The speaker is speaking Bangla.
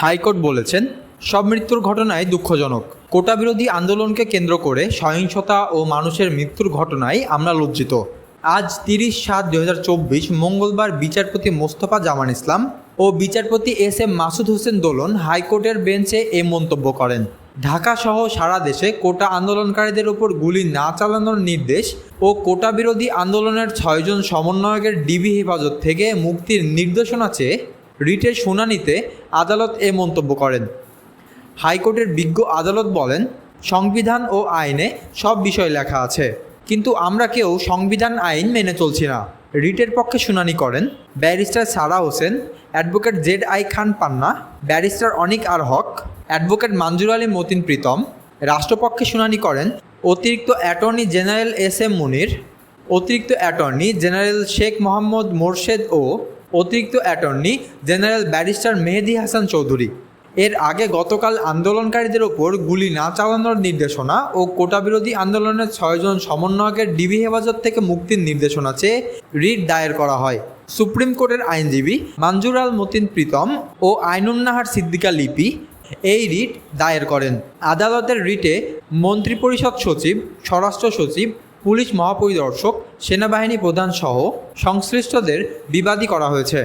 হাইকোর্ট বলেছেন, সব মৃত্যুর ঘটনায় দুঃখজনক। কোটা বিরোধী আন্দোলনকে কেন্দ্র করে সহিংসতা ও মানুষের মৃত্যুর ঘটনায় আমরা লজ্জিত। আজ তিরিশ সাত দুই মঙ্গলবার বিচারপতি মোস্তফা জামান ইসলাম ও বিচারপতি এস এম মাসুদ হোসেন দোলন হাইকোর্টের বেঞ্চে এ মন্তব্য করেন। ঢাকা সহ সারা দেশে কোটা আন্দোলনকারীদের ওপর গুলি না চালানোর নির্দেশ ও কোটা বিরোধী আন্দোলনের ছয়জন সমন্বয়কের ডিবি হেফাজত থেকে মুক্তির নির্দেশনা চেয়ে রিটের শুনানিতে আদালত এ মন্তব্য করেন। হাইকোর্টের বিজ্ঞ আদালত বলেন, সংবিধান ও আইনে সব বিষয় লেখা আছে, কিন্তু আমরা কেউ সংবিধান আইন মেনে চলছি না। রিটের পক্ষে শুনানি করেন barrister Sara Hossain, advocate Z I Khan Panna, barrister Anik R Haque, advocate Manzur Ali Matin Pritam, রাষ্ট্রপক্ষে শুনানি করেন অতিরিক্ত attorney general S M Munir, অতিরিক্ত অ্যাটর্নি জেনারেল শেখ মোহাম্মদ মোরশেদ ও অতিরিক্ত attorney general barrister Mehedi Hasan Chowdhury. এর আগে গতকাল আন্দোলনকারীদের ওপর গুলি না চালানোর নির্দেশনা ও কোটা বিরোধী আন্দোলনের ছয়জন সমন্বয়কের ডিবি হেফাজত থেকে মুক্তির নির্দেশনা চেয়ে রিট দায়ের করা হয়। সুপ্রিম কোর্টের আইনজীবী মানজুর আল মতিন প্রীতম ও আইনুন্নাহার সিদ্দিকা লিপি এই রিট দায়ের করেন। আদালতের রিটে মন্ত্রিপরিষদ সচিব, স্বরাষ্ট্র সচিব পুলিশ মহাপরিদর্শক সেনাবাহিনী প্রধানসহ সংশ্লিষ্টদের বিবাদী করা হয়েছে।